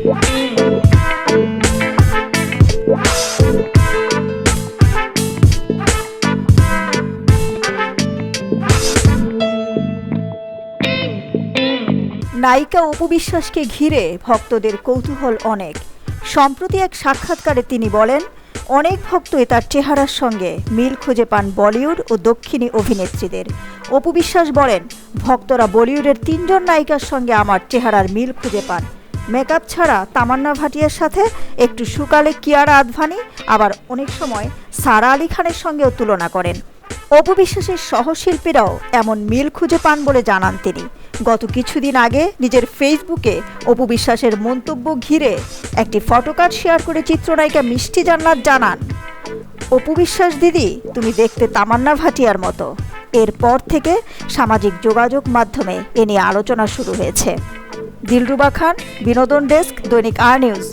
নায়িকা অপু বিশ্বাসকে ঘিরে ভক্তদের কৌতূহল অনেক। সম্প্রতি এক সাক্ষাৎকারে তিনি বলেন, অনেক ভক্তই তার চেহারার সঙ্গে মিল খুঁজে পান বলিউড ও দক্ষিণী অভিনেত্রীদের। অপু বিশ্বাস বলেন, ভক্তরা বলিউডের তিনজন নায়িকার সঙ্গে আমার চেহারার মিল খুঁজে পান। মেকআপ ছাড়া তামান্না ভাটিয়ার সাথে একটু সুকালে কিয়ারা আদভানি, আবার অনেক সময় সারা আলী খানের সঙ্গেও তুলনা করেন। অপু বিশ্বাসের সহশিল্পীরাও এমন মিল খুঁজে পান বলে জানান তিনি। গত কিছুদিন আগে নিজের ফেসবুকে অপু বিশ্বাসের মন্তব্য ঘিরে একটি ফটোকার্ড শেয়ার করে চিত্রনায়িকা মিষ্টি জান্নাত জানান অপু বিশ্বাস দিদি, তুমি দেখতে তামান্না ভাটিয়ার মতো। এরপর থেকে সামাজিক যোগাযোগ মাধ্যমে এ নিয়ে আলোচনা শুরু হয়েছে। দিলরুবা খান বিনোদন ডেস্ক দৈনিক আর নিউজ